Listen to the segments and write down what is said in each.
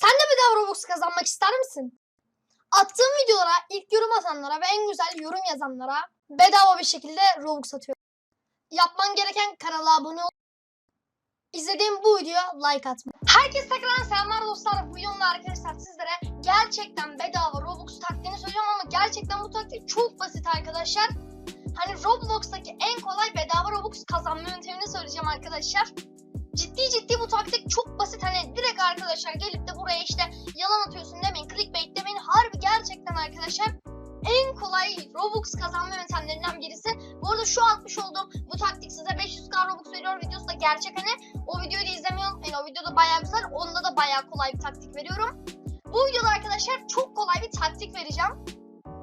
Sen de bedava Robux kazanmak ister misin? Attığım videolara ilk yorum atanlara ve en güzel yorum yazanlara bedava bir şekilde Robux atıyorum. Yapman gereken kanala abone ol. İzlediğim bu videoya like atma. Herkese tekrar selamlar dostlar. Bu videomda arkadaşlar sizlere gerçekten bedava Robux taktiğini söyleyeceğim ama gerçekten bu taktik çok basit arkadaşlar. Hani Roblox'taki en kolay bedava Robux kazanma yöntemini söyleyeceğim arkadaşlar. Ciddi ciddi bu taktik çok basit. Hani direkt arkadaşlar gelip de buraya işte yalan atıyorsun demeyin, clickbait demeyin. Harbi gerçekten arkadaşlar en kolay Robux kazanma yöntemlerinden birisi. Bu arada şu atmış olduğum bu taktik size 500k Robux veriyor videosu da gerçek hani. O videoyu da izlemeyi unutmayın. O videoda bayağı güzel. Onda da bayağı kolay bir taktik veriyorum. Bu videoda arkadaşlar çok kolay bir taktik vereceğim.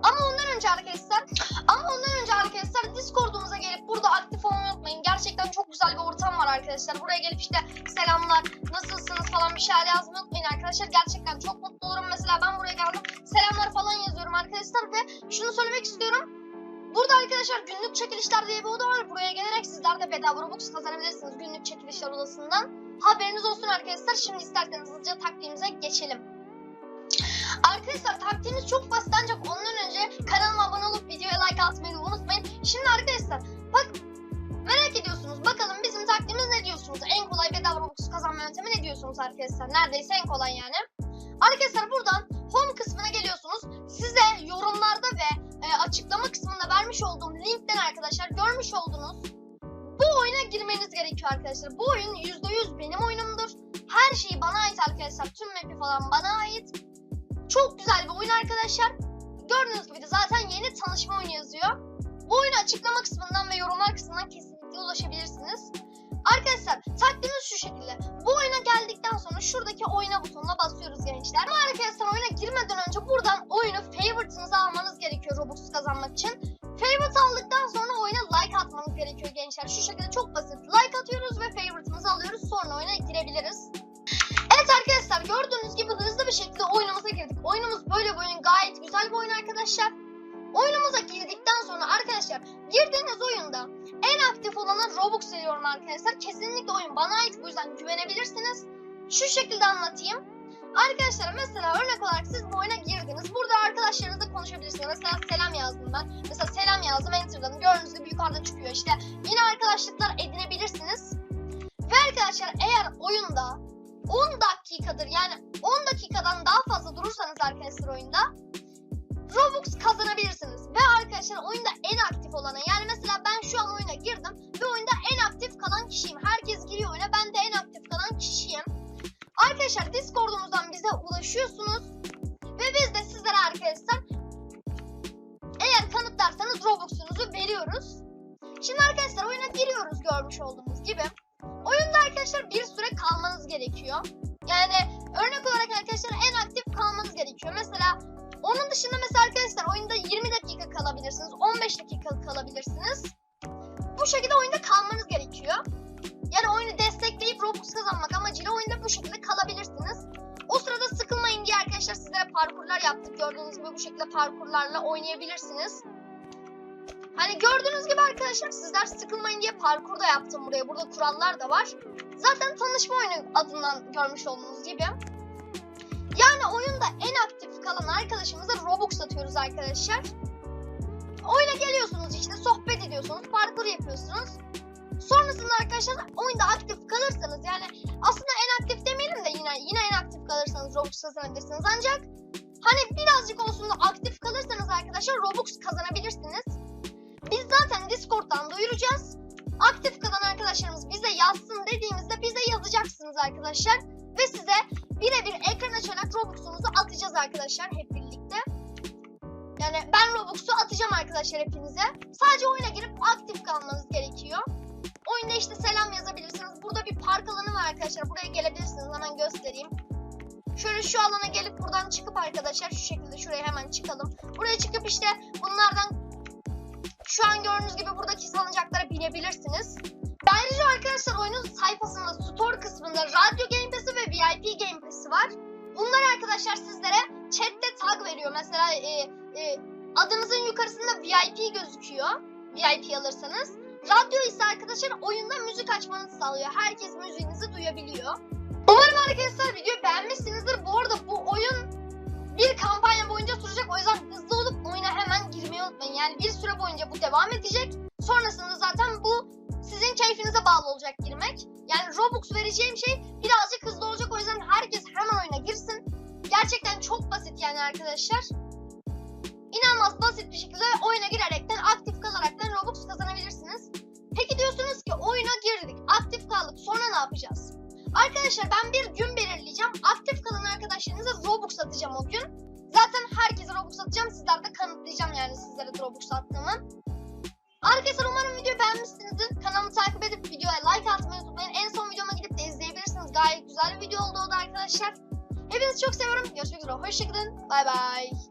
Ama ondan önce arkadaşlar ama ondan önce arkadaşlar Discord'umuza gelip burada aktif olmayı unutmayın. Arkadaşlar. Buraya gelip işte selamlar, nasılsınız falan bir şeyler yazmayı unutmayın arkadaşlar. Gerçekten çok mutlu olurum. Mesela ben buraya geldim. Selamlar falan yazıyorum arkadaşlar ve şunu söylemek istiyorum. Burada arkadaşlar günlük çekilişler diye bir oda var. Buraya gelerek sizler de bedava Robux kazanabilirsiniz günlük çekilişler odasından. Haberiniz olsun arkadaşlar. Şimdi isterseniz hızlıca taktiğimize geçelim. Arkadaşlar taktiğimiz çok basit ancak ondan önce kanalıma abone olup videoya like atmayı unutmayın. Şimdi arkadaşlar bak merak ediyorsunuz diyorsunuz? En kolay bedava Robux kazanma yöntemi ne diyorsunuz arkadaşlar? Neredeyse en kolay yani. Arkadaşlar buradan home kısmına geliyorsunuz. Size yorumlarda ve e, açıklama kısmında vermiş olduğum linkten arkadaşlar görmüş olduğunuz bu oyuna girmeniz gerekiyor arkadaşlar. Bu oyun %100 benim oyunumdur. Her şey bana ait arkadaşlar. Tüm map'i falan bana ait. Çok güzel bir oyun arkadaşlar. Gördüğünüz gibi de zaten yeni tanışma oyunu yazıyor. Bu oyunu açıklama kısmından ve yorumlar kısmından kesinlikle ulaşabilirsiniz. Arkadaşlar taktiğimiz şu şekilde. Bu oyuna geldikten sonra şuradaki oyna butonuna basıyoruz gençler. Ama arkadaşlar oyuna girmeden önce buradan oyunu favorite'ınıza almanız gerekiyor Robux kazanmak için. Favorite aldıktan sonra oyuna like atmanız gerekiyor gençler. Şu şekilde çok basit. Like atıyoruz ve favorite'ımızı alıyoruz. Sonra oyuna girebiliriz. Evet arkadaşlar gördüğünüz gibi hızlı bir şekilde oyunumuza girdik. Oyunumuz böyle bir oyun gayet güzel bir oyun arkadaşlar. Oyunumuza girdikten sonra arkadaşlar girdiğiniz oyunda en aktif olana Robux veriyorum arkadaşlar. Kesinlikle oyun bana ait bu yüzden güvenebilirsiniz. Şu şekilde anlatayım. Arkadaşlar mesela örnek olarak siz bu oyuna girdiniz. Burada arkadaşlarınızla konuşabilirsiniz. Mesela selam yazdım ben. Mesela selam yazdım enter'ladım. Gördüğünüz gibi yukarıda çıkıyor işte. Yine arkadaşlıklar edinebilirsiniz. Ve arkadaşlar eğer oyunda 10 dakikadır yani 10 dakikadan daha fazla durursanız arkadaşlar oyunda Robux kazanabilirsiniz. Ve arkadaşlar oyunda en aktif olana yani mesela ben şu an oyuna girdim ve oyunda en aktif kalan kişiyim. Herkes giriyor oyuna ben de en aktif kalan kişiyim. Arkadaşlar Discord'umuzdan bize ulaşıyorsunuz ve biz de sizlere arkadaşlar eğer kanıtlarsanız Robux'unuzu veriyoruz. Şimdi arkadaşlar oyuna giriyoruz görmüş olduğunuz gibi. Oyunda arkadaşlar bir süre kalmanız gerekiyor. Yani örnek olarak arkadaşlar en aktif Gördüğünüz gibi bu şekilde parkurlarla oynayabilirsiniz. Hani gördüğünüz gibi arkadaşlar sizler sıkılmayın diye parkur da yaptım buraya. Burada kurallar da var. Zaten tanışma oyunu adından görmüş olduğunuz gibi. Yani oyunda en aktif kalan arkadaşımıza Robux atıyoruz arkadaşlar. Oyuna geliyorsunuz işte sohbet ediyorsunuz, parkur yapıyorsunuz. Sonrasında arkadaşlar oyunda aktif kalırsanız yani aslında en aktif demeyelim de yine yine en aktif kalırsanız Robux kazanabilirsiniz. Ancak hani birazcık olsun da aktif kalırsanız arkadaşlar Robux kazanabilirsiniz. Biz zaten Discord'dan duyuracağız. Aktif kalan arkadaşlarımız bize yazsın dediğimizde bize yazacaksınız arkadaşlar. Ve size birebir ekran açarak Robux'unuzu atacağız arkadaşlar hep birlikte. Yani ben Robux'u atacağım arkadaşlar hepinize. Sadece oyuna girip aktif kalmanız gerekiyor. Oyunda işte selam yazabilirsiniz. Burada bir park alanı var arkadaşlar. Buraya gelebilirsiniz. Hemen göstereyim. Şöyle şu alana gelip buradan çıkıp arkadaşlar şu şekilde şuraya hemen çıkalım. Buraya çıkıp işte bunlardan şu an gördüğünüz gibi buradaki salıncaklara binebilirsiniz. Ayrıca arkadaşlar oyunun sayfasında store kısmında radyo game pass'i ve VIP game pass'i var. Bunlar arkadaşlar sizlere chatte tag veriyor. Mesela e, e, adınızın yukarısında VIP gözüküyor. VIP alırsanız. Radyo ise arkadaşlar oyunda müzik açmanızı sağlıyor. Herkes müziğinizi duyabiliyor umarım arkadaşlar videoyu beğenmişsinizdir. Bu arada bu oyun bir kampanya boyunca sürecek. O yüzden hızlı olup oyuna hemen girmeyi unutmayın. Yani bir süre boyunca bu devam edecek. Sonrasında zaten bu sizin keyfinize bağlı olacak girmek. Yani Robux vereceğim şey birazcık hızlı olacak. O yüzden herkes hemen oyuna girsin. Gerçekten çok basit yani arkadaşlar. İnanılmaz basit bir şekilde oyuna girerekten aktif kalaraktan Robux kazanabilirsiniz. Peki diyorsunuz ki oyuna girdik, aktif kaldık. Sonra ne yapacağız? Arkadaşlar ben bir gün belirleyeceğim. Aktif kalan arkadaşlarınıza Robux atacağım o gün. Zaten herkese Robux atacağım. Sizler de kanıtlayacağım yani sizlere Robux attığımı. Arkadaşlar umarım videoyu beğenmişsinizdir. Kanalımı takip edip videoya like atmayı unutmayın. En son videoma gidip de izleyebilirsiniz. Gayet güzel bir video oldu o da arkadaşlar. Hepinizi çok seviyorum. Görüşmek üzere. Hoşçakalın. Bay bay.